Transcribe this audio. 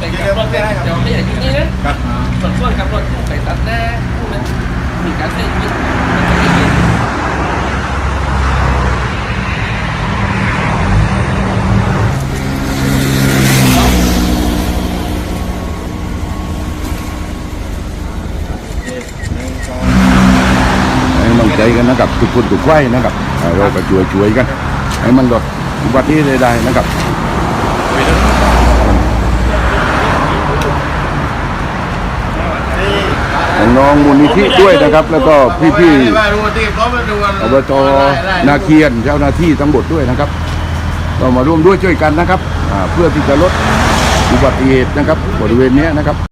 ปกับรถเดี๋ยวไม่ใหญ่ที่นี่นะครับส่วนส่วนขับรถไปตัดหน้ามันมีการเสียชีวิตมันจะไม่เห็นให้มันใจกันนะครับทุกคนทุกไว้นะครับเราก็ช่วยช่วยๆกัน ให้มันลดอุบัติเหตุได้นะครับ น้องมูลนิธิด้วยนะครับ แล้วก็พี่ๆอบตนาเคียนเจ้าหน้าที่ทั้งหมดด้วยนะครับเรามาร่วมด้วยช่วยกันนะครับเพื่อที่จะลดอุบัติเหตุนะครับบริเวณนี้นะครับ